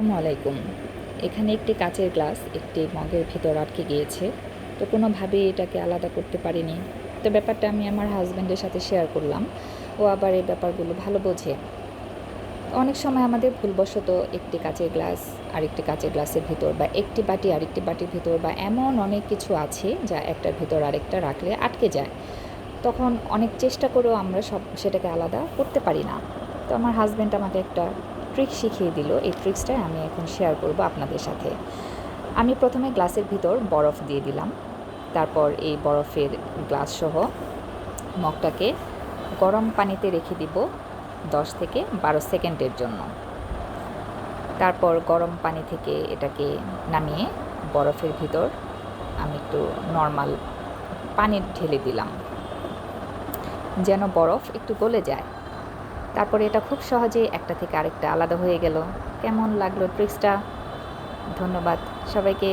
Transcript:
আসসালামু আলাইকুম। এখানে একটি কাচের গ্লাস, একটি মগের ভিতর আটকে গিয়েছে। তো কোনোভাবেই এটাকে আলাদা করতে পারিনি। তো ব্যাপারটা আমি আমার হাজব্যান্ডের সাথে শেয়ার করলাম। ও আবার এই ব্যাপারগুলো ভালো বোঝে। অনেক সময় আমাদের ভুলবশত একটি কাচের গ্লাস, আরেকটি কাচের গ্লাসের ভিতর বা একটি বাটি, আরেকটি বাটির ভিতর বা এমন অনেক কিছু আছে যা একটার ভিতর আরেকটা রাখলে আটকে যায়। তখন অনেক চেষ্টা করেও আমরা সব, সেটাকে আলাদা করতে পারি না। তো আমার হাজব্যান্ড আমাকে একটা ট্রিক শিখিয়ে দিল। এই ট্রিক্সটাই আমি এখন শেয়ার করব আপনাদের সাথে। আমি প্রথমে গ্লাসের ভিতর বরফ দিয়ে দিলাম। তারপর এই বরফের গ্লাস সহ মগটাকে গরম পানিতে রেখে দিব দশ থেকে বারো সেকেন্ডের জন্য। তারপর গরম পানি থেকে এটাকে নামিয়ে বরফের ভিতর আমি একটু নর্মাল পানি ঢেলে দিলাম। যেন বরফ একটু গলে যায়। তারপরে এটা খুব সহজেই একটা থেকে আরেকটা আলাদা হয়ে গেল। কেমন লাগল ট্রিক্সটা ধন্যবাদ সবাইকে।